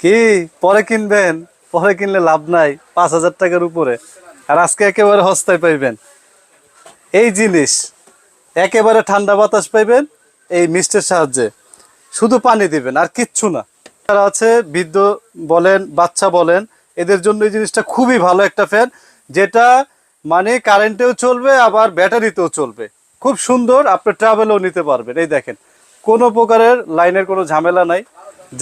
কি? পরে কিনবেন? পরে কিনলে লাভ নাই, পাঁচ হাজার টাকার উপরে। আর আজকে একেবারে হস্তায় পাইবেন। এই জিনিস, একেবারে ঠান্ডা বাতাস পাইবেন এই মিস্টের সাহায্যে। শুধু পানি দিবেন, আর কিচ্ছু না। যারা আছে, বৃদ্ধ বলেন, বাচ্চা বলেন, এদের জন্য এই জিনিসটা খুবই ভালো একটা ফ্যান, যেটা মানে কারেন্টেও চলবে, আবার ব্যাটারিতেও চলবে। খুব সুন্দর, আপনি ট্রাভেলও নিতে পারবেন। এই দেখেন, কোনো প্রকারের লাইনের কোনো ঝামেলা নাই।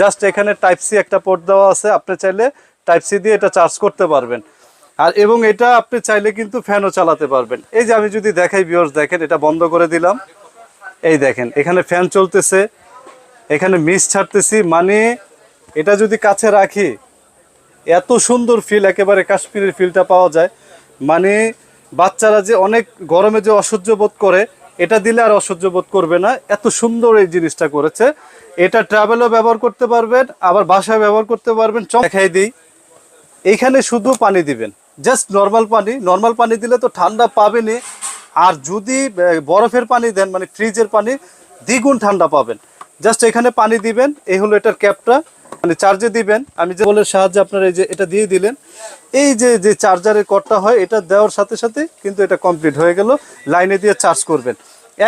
জাস্ট এখানে টাইপ সি একটা পোর্ট দেওয়া আছে, আপনি চাইলে টাইপ সি দিয়ে এটা চার্জ করতে পারবেন। আর এবং এটা আপনি চাইলে কিন্তু ফ্যানও চালাতে পারবেন। এই যে আমি যদি দেখাই ভিউয়ার্স দেখেন, এটা বন্ধ করে দিলাম। এই দেখেন, এখানে ফ্যান চলতেছে। এখানে মিস ছাড়তেছি মানে এটা যদি কাছে রাখি, এত সুন্দর ফিল একেবারে কাশ্মীরের ফিলটা পাওয়া যায়। মানে বাচ্চারা যে অনেক গরমে যে অসহ্য বোধ করে এটা দিলে আর অসহ্য বোধ করবে না। এত সুন্দর এই জিনিসটা করেছে। এটা ট্রাভেলও ব্যবহার করতে পারবেন, আবার বাসায় ব্যবহার করতে পারবেন। দেখাই দিই। এইখানে শুধু পানি দিবেন জাস্ট নর্মাল পানি। নর্মাল পানি দিলে তো ঠান্ডা পাবেনই। আর যদি বরফের পানি দেন মানে ফ্রিজের পানি, দ্বিগুণ ঠান্ডা পাবেন। জাস্ট এখানে পানি দিবেন, এই হলো এটার ক্যাপটা চার্জে দিবেন। আমি যে বলের সাহায্যে আপনারা এই যে এটা দিয়ে দিলেন, এই যে যে চার্জারের কটটা হয়, এটা দেওয়ার সাথে সাথে কিন্তু এটা কমপ্লিট হয়ে গেল। লাইনে দিয়ে চার্জ করবেন।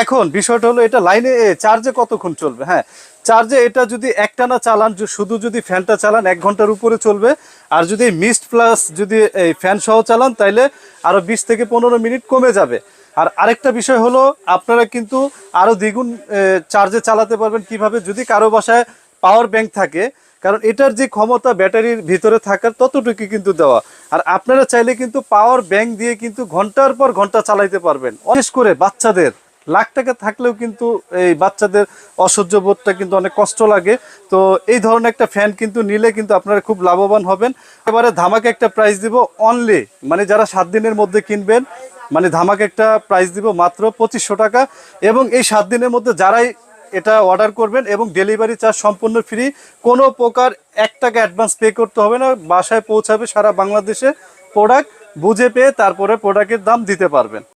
এখন বিষয়টা হলো এটা লাইনে চার্জে কতক্ষণ চলবে? হ্যাঁ চার্জে এটা যদি একটানা চালান শুধু যদি ফ্যানটা চালান, এক ঘণ্টার উপরে চলবে। আর যদি মিস্ট প্লাস যদি এই ফ্যান সহ চালান, তাইলে আরও বিশ থেকে পনেরো মিনিট কমে যাবে। আর আরেকটা বিষয় হলো, আপনারা কিন্তু আরও দ্বিগুণ চার্জে চালাতে পারবেন। কীভাবে? যদি কারও বাসায় পাওয়ার ব্যাংক থাকে কারণ এটার যে ক্ষমতা ব্যাটারির ভিতরে থাকার ততটুকু কিন্তু দেওয়া। আর আপনারা চাইলে কিন্তু পাওয়ার ব্যাংক দিয়ে কিন্তু ঘণ্টার পর ঘণ্টা চালাইতে পারবেন। বিশেষ করে বাচ্চাদের। লাখ টাকা থাকলেও কিন্তু এই বাচ্চাদের অসহ্য বোধটা কিন্তু অনেক কষ্ট লাগে। তো এই ধরনের একটা ফ্যান কিন্তু নিলে কিন্তু আপনারা খুব লাভবান হবেন। এবারে ধামাকে একটা প্রাইস দিব অনলি মানে যারা সাত দিনের মধ্যে কিনবেন মানে ধামাকে একটা প্রাইস দিব মাত্র পঁচিশশো টাকা। এবং এই সাত দিনের মধ্যে যারাই এটা অর্ডার করবেন এবং ডেলিভারি চার্জ সম্পূর্ণ ফ্রি কোনো প্রকার এক টাকা অ্যাডভান্স পে করতে হবে না, বাসায় পৌঁছাবে সারা বাংলাদেশে প্রোডাক্ট বুঝে পেয়ে তারপরে প্রোডাক্টের দাম দিতে পারবেন।